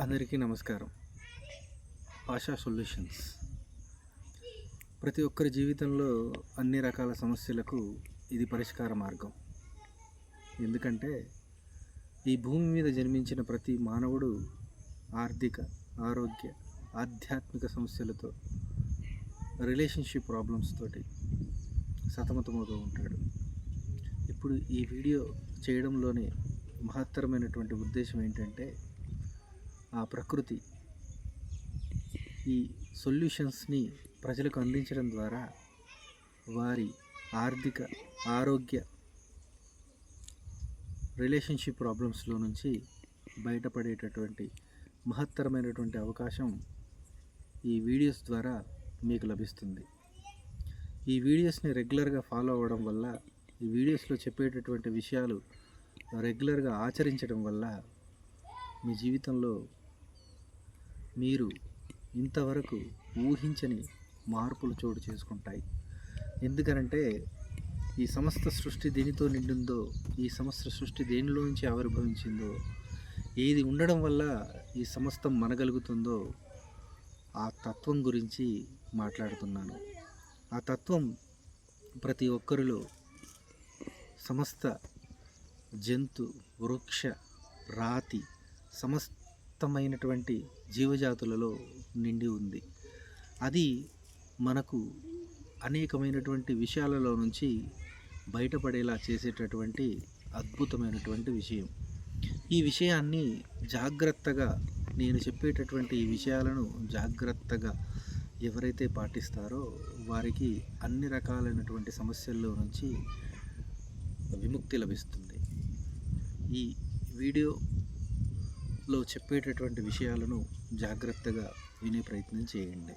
అందరికీ నమస్కారం. ఆశా సొల్యూషన్స్. ప్రతి ఒక్కరి జీవితంలో అన్ని రకాల సమస్యలకు ఇది పరిష్కార మార్గం. ఎందుకంటే ఈ భూమి మీద జన్మించిన ప్రతి మానవుడు ఆర్థిక ఆరోగ్య ఆధ్యాత్మిక సమస్యలతో రిలేషన్షిప్ ప్రాబ్లమ్స్ తోటి సతమతమవుతూ ఉంటాడు. ఇప్పుడు ఈ వీడియో చేయడంలోని మహత్తరమైనటువంటి ఉద్దేశం ఏంటంటే ఆ ప్రకృతి ఈ సొల్యూషన్స్ని ప్రజలకు అందించడం ద్వారా వారి ఆర్థిక ఆరోగ్య రిలేషన్షిప్ ప్రాబ్లమ్స్లో నుంచి బయటపడేటటువంటి మహత్తరమైనటువంటి అవకాశం ఈ వీడియోస్ ద్వారా మీకు లభిస్తుంది. ఈ వీడియోస్ని రెగ్యులర్గా ఫాలో అవ్వడం వల్ల ఈ వీడియోస్లో చెప్పేటటువంటి విషయాలు రెగ్యులర్గా ఆచరించడం వల్ల మీ జీవితంలో మీరు ఇంతవరకు ఊహించని మార్పులు చోటు చేసుకుంటాయి. ఎందుకనంటే ఈ సమస్త సృష్టి దేనితో నిండిందో ఈ సమస్త సృష్టి దేనిలో నుంచి ఆవిర్భవించిందో ఏది ఉండడం వల్ల ఈ సమస్తం మనగలుగుతుందో ఆ తత్వం గురించి మాట్లాడుతున్నాను. ఆ తత్వం ప్రతి ఒక్కరిలో సమస్త జంతు వృక్ష రాతి సమస్తమైనటువంటి జీవజాతులలో నిండి ఉంది. అది మనకు అనేకమైనటువంటి విషయాలలో నుంచి బయటపడేలా చేసేటటువంటి అద్భుతమైనటువంటి విషయం. ఈ విషయాన్ని జాగ్రత్తగా నేను చెప్పేటటువంటి ఈ విషయాలను జాగ్రత్తగా ఎవరైతే పాటిస్తారో వారికి అన్ని రకాలైనటువంటి సమస్యల్లో నుంచి విముక్తి లభిస్తుంది. ఈ వీడియో లో చెప్పేటటువంటి విషయాలను జాగ్రత్తగా వినే ప్రయత్నం చేయండి.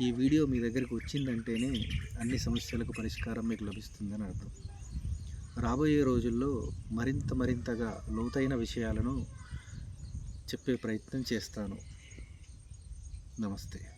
ఈ వీడియో మీ దగ్గరికి వచ్చిందంటేనే అన్ని సమస్యలకు పరిష్కారం మీకు లభిస్తుందని అర్థం. రాబోయే రోజుల్లో మరింత మరింతగా లోతైన విషయాలను చెప్పే ప్రయత్నం చేస్తాను. నమస్తే.